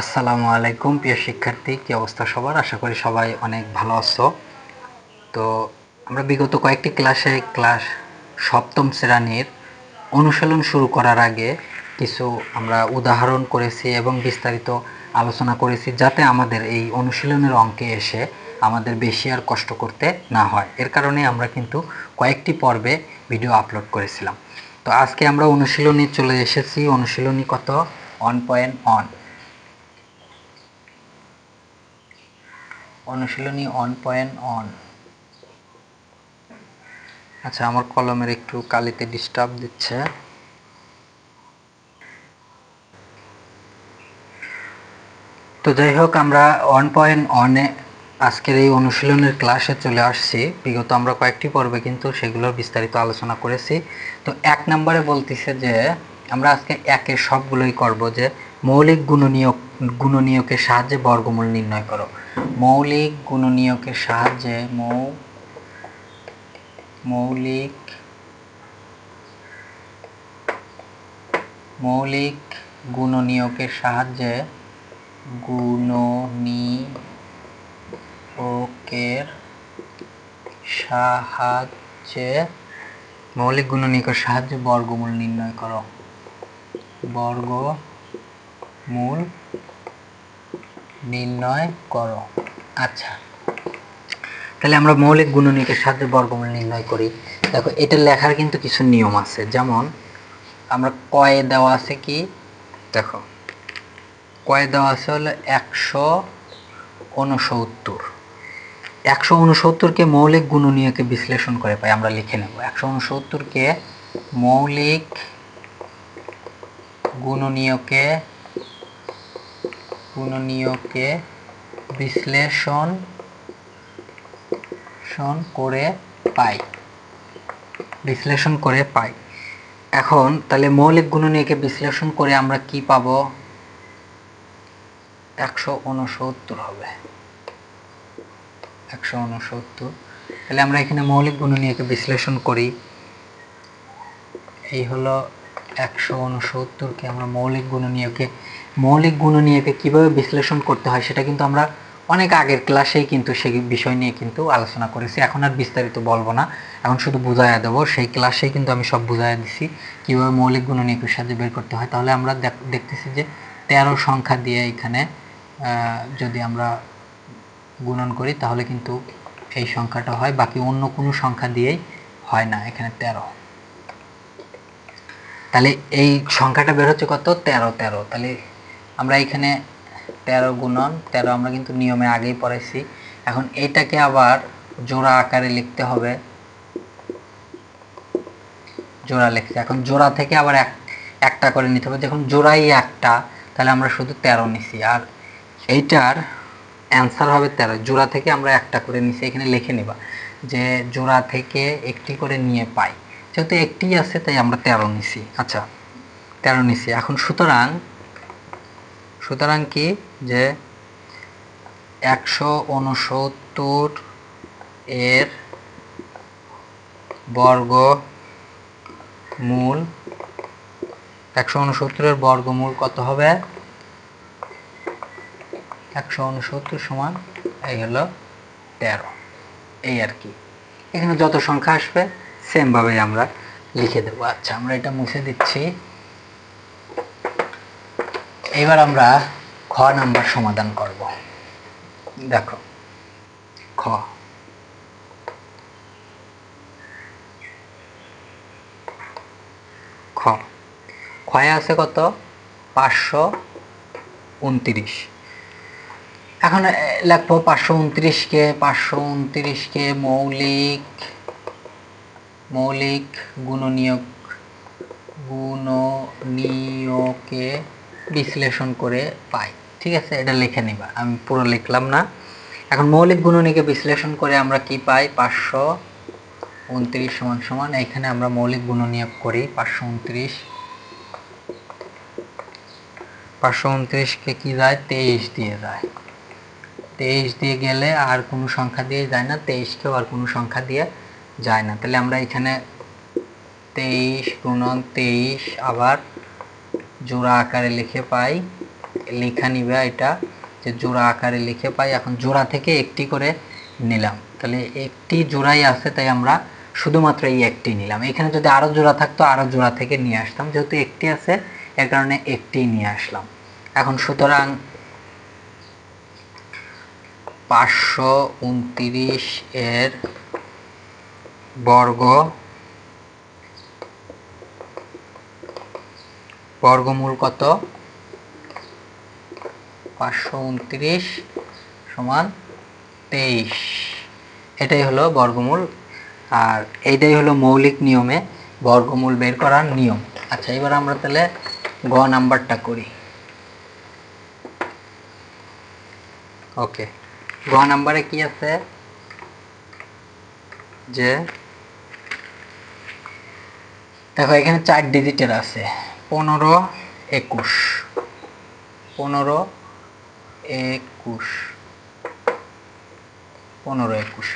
আসসালামু আলাইকুম, প্রিয় শিক্ষার্থী, কি অবস্থা সবার? আশা করি সবাই অনেক ভালো আছো। তো আমরা বিগত কয়েকটি ক্লাসে ক্লাস সপ্তম শ্রেণির অনুশীলন শুরু করার আগে কিছু আমরা উদাহরণ করেছি এবং বিস্তারিত আলোচনা করেছি যাতে আমাদের এই অনুশীলনের অঙ্কে এসে আমাদের বেশি আর কষ্ট করতে না হয়। এর কারণে আমরা কিন্তু কয়েকটি পর্বে ভিডিও আপলোড করেছিলাম। তো আজকে আমরা অনুশীলনী চলে এসেছি। অনুশীলনী কত? অন পয়েন্ট অন অনুশীলনী অন পয়েন্ট অন আচ্ছা আমার কলমের একটু কালিতে ডিস্টার্ব দিচ্ছে। তো যাই হোক, আমরা ওয়ান পয়েন্ট অনে আজকের এই অনুশীলনের ক্লাসে চলে আসছি। বিগত আমরা কয়েকটি পর্বে কিন্তু সেগুলোর বিস্তারিত আলোচনা করেছি। তো এক নম্বরে বলতেছে যে, আমরা আজকে একের সবগুলোই করব যে মৌলিক গুণনীয় গুণনীয়কের সাহায্যে বর্গমূল নির্ণয় করো। মৌলিক গুণনীয়কের সাহায্যে মৌ, মৌলিক মৌলিক গুণনীয়কের সাহায্যে গুণনীয়কের সাহায্যে, মৌলিক গুণনীয়কের সাহায্যে বর্গমূল নির্ণয় করো। বর্গমূল নির্ণয় করো। আচ্ছা। তাহলে আমরা মৌলিক গুণনীয়কের সাথে বর্গমূল নির্ণয় করি। দেখো, এটা লেখার কিন্তু কিছু নিয়ম আছে। যেমন, আমরা কয়ে দেওয়া আছে কি? দেখো, কয়ে দেওয়া আছে হলো একশো উনসত্তর একশো উনসত্তরকে মৌলিক গুণনীয়কে বিশ্লেষণ করে পাই, আমরা লিখে নেব। একশো উনসত্তরকে মৌলিক গুণনীয়কে গুণনীয়কে বিশ্লেষণ করে পাই। বিশ্লেষণ করে পাই। এখন তাহলে মৌলিক গুণনীয়কে বিশ্লেষণ করে আমরা কি পাবো? একশো উনসত্তর হবে। একশো উনসত্তর তাহলে আমরা এখানে মৌলিক গুণনীয়কে বিশ্লেষণ করি। এই হলো একশো উনসত্তরকে আমরা মৌলিক গুণনীয়কে মৌলিক গুণনীয়কে কীভাবে বিশ্লেষণ করতে হয় সেটা কিন্তু আমরা অনেক আগের ক্লাসেই কিন্তু সেই বিষয় নিয়ে কিন্তু আলোচনা করেছি। এখন আর বিস্তারিত বলব না। এখন শুধু বুঝাইয়া দেবো। সেই ক্লাসেই কিন্তু আমি সব বুঝাইয়া দিছি কীভাবে মৌলিক গুণনীয়কের সাহায্যে বের করতে হয়। তাহলে আমরা দেখতেছি যে তেরো সংখ্যা দিয়ে এখানে যদি আমরা গুণন করি তাহলে কিন্তু এই সংখ্যাটা হয়। বাকি অন্য কোনো সংখ্যা দিয়েই হয় না এখানে তেরো। তাহলে এই সংখ্যাটা বের হচ্ছে কত? তেরো তেরো। তাহলে আমরা এখানে তেরো গুণন, তেরো আমরা কিন্তু নিয়মে আগেই পড়েছি। এখন এটাকে আবার জোড়া আকারে লিখতে হবে। জোড়া লিখতে, এখন জোড়া থেকে আবার এক, একটা করে নিতে হবে। যখন জোড়াই একটা, তাহলে আমরা শুধু তেরো নিছি। আর এইটার অ্যান্সার হবে তেরো। জোড়া থেকে আমরা একটা করে নিছি। এখানে লিখে নেবা যে জোড়া থেকে একটি করে নিয়ে পাই। যেহেতু একটি আছে, তাই আমরা তেরো নিছি। আচ্ছা তেরো নিছি। এখন সুতরাং সুতরাং কি? যে একশো উনসত্তর এর বর্গ মূল, একশো উনসত্তরের বর্গমূল কত হবে? একশো উনসত্তর সমান, এই হলো তেরো। এই আর কি। এখানে যত সংখ্যা আসবে সেমভাবে আমরা লিখে দেবো। আচ্ছা আমরা এটা মুছে দিচ্ছি। এবার আমরা খ নাম্বার সমাধান করব। দেখো, খ। খ। ক্ষয়ে আছে কত? পাঁচশো উনত্রিশ। এখন লিখব পাঁচশো উনত্রিশকে পাঁচশো উনত্রিশকে মৌলিক মৌলিক গুণনীয়ক, গুণনীয়কে বিশ্লেষণ করে পাই। ঠিক আছে? এটা লিখে নিবা। আমি পুরো লিখলাম না। এখন মৌলিক গুণনীকে বিশ্লেষণ করে আমরা কি পাই? পাঁচশো উনত্রিশ সমান সমান। এখানে আমরা মৌলিক গুণনীয়ক করি। পাঁচশো উনত্রিশ। পাঁচশো উনত্রিশকে কি যায়? তেইশ দিয়ে যায়। তেইশ দিয়ে গেলে আর কোনো সংখ্যা দিয়ে যায় না। তেইশকেও আর কোনো সংখ্যা দিয়ে যায় না। তাহলে আমরা এখানে তেইশ গুণন তেইশ আবার জোড়া আকারে লিখে পাই। লেখা নিবে এটা, যে জোড়া আকারে লিখে পাই। এখন জোড়া থেকে একটি করে নিলাম। তাহলে একটি জোড়াই আছে, তাই আমরা শুধুমাত্র এই একটি নিলাম। এখানে যদি আরও জোড়া থাকতো, আরও জোড়া থেকে নিয়ে আসতাম। যেহেতু একটি আছে, এর কারণে একটি নিয়ে আসলাম। এখন সুতরাং পাঁচশো উনত্রিশ এর বর্গ বর্গমূল কত? পাঁচশো উনত্রিশ সমান তেইশ। এটাই হলো বর্গমূল। আর এইটাই হলো মৌলিক নিয়মে বর্গমূল বের করার নিয়ম। আচ্ছা এবার আমরা তাহলে গ নাম্বারটা করি। ওকে, গ নাম্বারে কি আছে? যে দেখো, এখানে চার ডিজিটের আছে। পনেরো একুশ। পনেরো একুশ। পনেরো একুশ।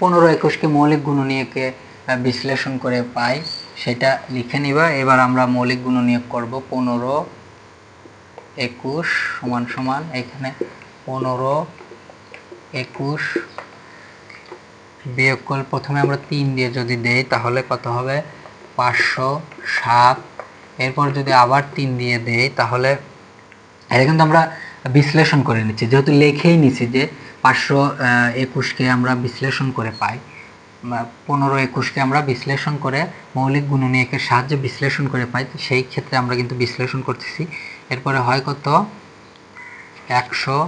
পনেরো একুশকে মৌলিক গুণনীয়কে বিশ্লেষণ করে পাই। সেটা লিখে নিবা। এবার আমরা মৌলিক গুণনীয়ক করব। পনেরো একুশ সমান সমান এখানে পনেরো একুশ বিয়োগফল প্রথমে আমরা তিন দিয়ে যদি দেই, তাহলে কত হবে? পাঁচশো, সাত, এরপর যদি আবার তিন দিয়ে দেই, তাহলে এটা কিন্তু আমরা বিশ্লেষণ করে নিচ্ছি। যেহেতু লেখেই নিচ্ছি যে পাঁচশো একুশকে আমরা বিশ্লেষণ করে পাই পনেরো একুশকে আমরা বিশ্লেষণ করে মৌলিক গুণনীয়কের সাহায্যে বিশ্লেষণ করে পাই, সেই ক্ষেত্রে আমরা কিন্তু বিশ্লেষণ করতেছি। এরপরে হয় কত? একশো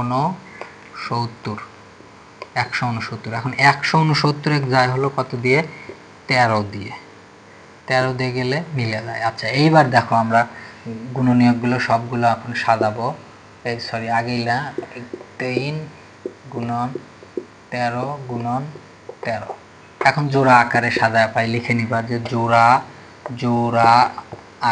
উনসত্তর একশো উনসত্তর এখন একশো উনসত্তর এক যায় হলো কত দিয়ে? তেরো দিয়ে। তেরো দিয়ে গেলে মিলে যায়। আচ্ছা এইবার দেখো আমরা গুণনীয়কগুলো সবগুলো এখন সাজাবো। এই সরি আগেই না, তিন গুণন তেরো গুণন তেরো। এখন জোড়া আকারে সাজায় পাই, লিখে নিবা যে জোড়া জোড়া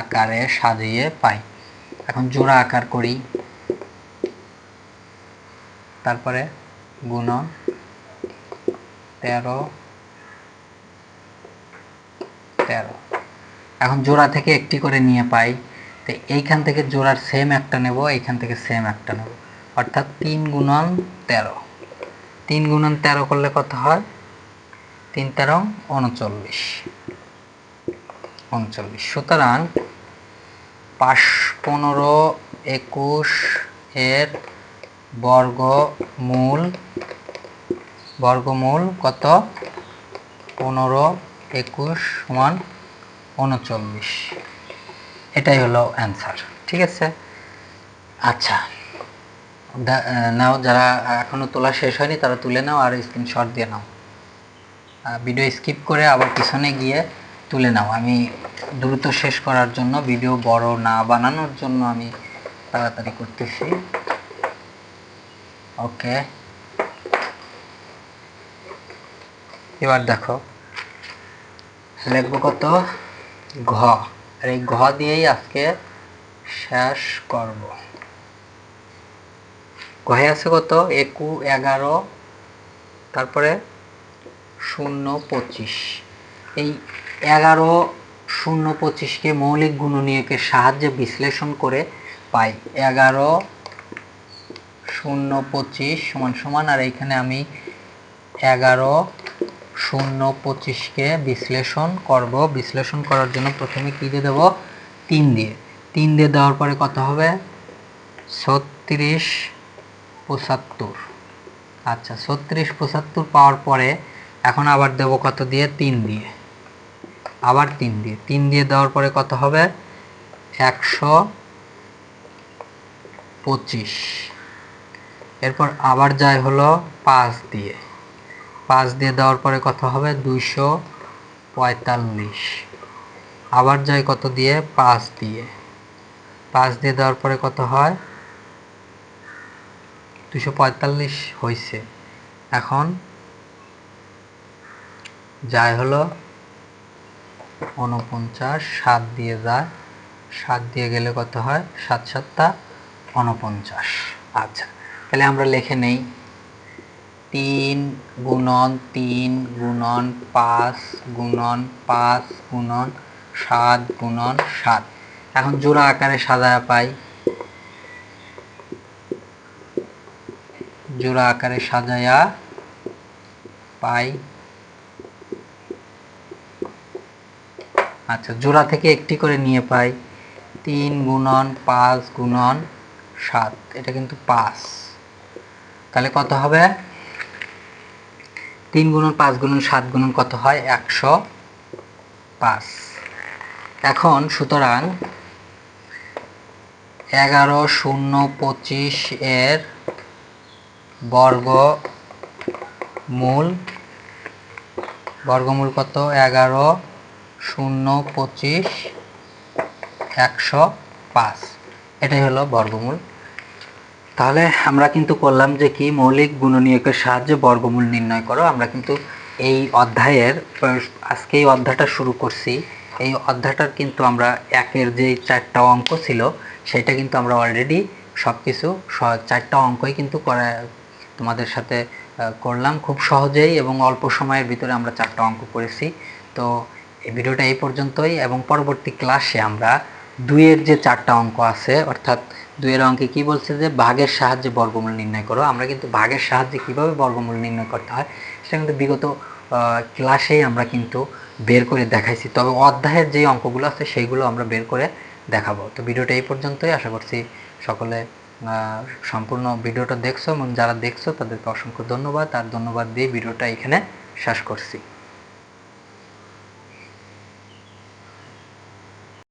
আকারে সাজিয়ে পাই। এখন জোড়া আকার করি। তারপরে গুণন তেরো তেরো। এখন জোড়া থেকে একটি করে নিয়ে পাই, তো এইখান থেকে জোড়ার সেম একটা নেব, এইখান থেকে সেম একটা নেব। অর্থাৎ তিন গুণন তেরো। তিন গুণন তেরো করলে কত হয়? তিন তেরো উনচল্লিশ। উনচল্লিশ। সুতরাং পাঁচ পনেরো একুশ এর বর্গমূল বর্গমূল কত? পনেরো একুশ সমান উনচল্লিশ। এটাই হলো অ্যান্সার ঠিক আছে? আচ্ছা নাও, যারা এখনও তোলা শেষ হয়নি, তারা তুলে নাও আর স্ক্রিনশট দিয়ে নাও। ভিডিও স্কিপ করে আবার পিছনে গিয়ে তুলে নাও। আমি দ্রুত শেষ করার জন্য ভিডিও বড় না বানানোর জন্য আমি তাড়াতাড়ি করতেছি। ওকে। এবার দেখো, লিখব কত? ঘ। আর এই ঘ দিয়েই আজকে শেষ করব। ঘয়ে আছে কত? একু এগারো, তারপরে শূন্য, পঁচিশ। এই এগারো, শূন্য, পঁচিশকে মৌলিক গুণনীয়কের সাহায্যে বিশ্লেষণ করে পাই। এগারো, শূন্য, পঁচিশ সমান সমান, আর এইখানে আমি এগারো শূন্য পঁচিশকে বিশ্লেষণ করব। বিশ্লেষণ করার জন্য প্রথমে কী দিয়ে দেবো? তিন দিয়ে। তিন দিয়ে দেওয়ার পরে কত হবে? ছত্রিশ পঁচাত্তর। আচ্ছা ছত্রিশ পঁচাত্তর পাওয়ার পরে এখন আবার দেব কত দিয়ে? তিন দিয়ে। আবার তিন দিয়ে। তিন দিয়ে দেওয়ার পরে কত হবে? একশো পঁচিশ। এরপর আবার যায় হলো পাঁচ দিয়ে। পাঁচ দিয়ে দেওয়ার পরে কত হবে? দুইশো পঁয়তাল্লিশ। আবার যায় কত দিয়ে? পাঁচ দিয়ে। পাঁচ দিয়ে দেওয়ার পরে কত হয়? দুশো পঁয়তাল্লিশ হয়েছে এখন যায় হলো উনপঞ্চাশ সাত দিয়ে যায়। সাত দিয়ে গেলে কত হয়? সাত সাতটা উনপঞ্চাশ আচ্ছা তাহলে আমরা লিখে নেই। তিন গুণন তিন গুণন পাঁচ গুণন পাঁচ গুণন সাত গুণন সাত। এখন জোড়া আকারে সাজায় পাই। জোড়া আকারে সাজায়া পাই। আচ্ছা জোড়া থেকে একটি করে নিয়ে পাই। তিন গুণন পাঁচ গুণন সাত। এটা কিন্তু পাঁচ। তাহলে কত হবে? তিন গুণন পাঁচ গুণন সাত গুণন কত হয়? একশো পাঁচ। এখন সুতরাং এগারো শূন্য পঁচিশ এর বর্গ মূল। বর্গমূল কত? এগারো শূন্য পঁচিশ, একশো পাঁচ। এটাই হলো বর্গমূল। তাহলে আমরা কিন্তু করলাম যে কি মৌলিক গুণনীয়কের সাহায্যে বর্গমূল নির্ণয় করো। আমরা কিন্তু এই অধ্যায়ের আজকে এই অধ্যায়টা শুরু করছি। এই অধ্যায়টার কিন্তু আমরা একের যে চারটা অঙ্ক ছিল সেটা কিন্তু আমরা অলরেডি সব কিছু চারটা অঙ্কই কিন্তু করা, তোমাদের সাথে করলাম খুব সহজেই এবং অল্প সময়ের ভিতরে আমরা চারটা অঙ্ক করেছি। তো এই ভিডিওটা এই পর্যন্তই এবং পরবর্তী ক্লাসে আমরা দুইয়ের যে চারটা অঙ্ক আছে, অর্থাৎ দুইয়ের অঙ্কে কি বলছে যে ভাগের সাহায্যে বর্গমূল নির্ণয় করো? আমরা কিন্তু ভাগের সাহায্যে কীভাবে বর্গমূল নির্ণয় করতে হয় সেটা কিন্তু বিগত ক্লাসেই আমরা কিন্তু বের করে দেখাইছি। তবে অধ্যায়ের যে অঙ্কগুলো আছে সেইগুলো আমরা বের করে দেখাবো। তো ভিডিওটা এই পর্যন্তই। আশা করছি সকলে সম্পূর্ণ ভিডিওটা দেখছ এবং যারা দেখছ তাদেরকে অসংখ্য ধন্যবাদ। আর ধন্যবাদ দিয়ে ভিডিওটা এখানে শেষ করছি।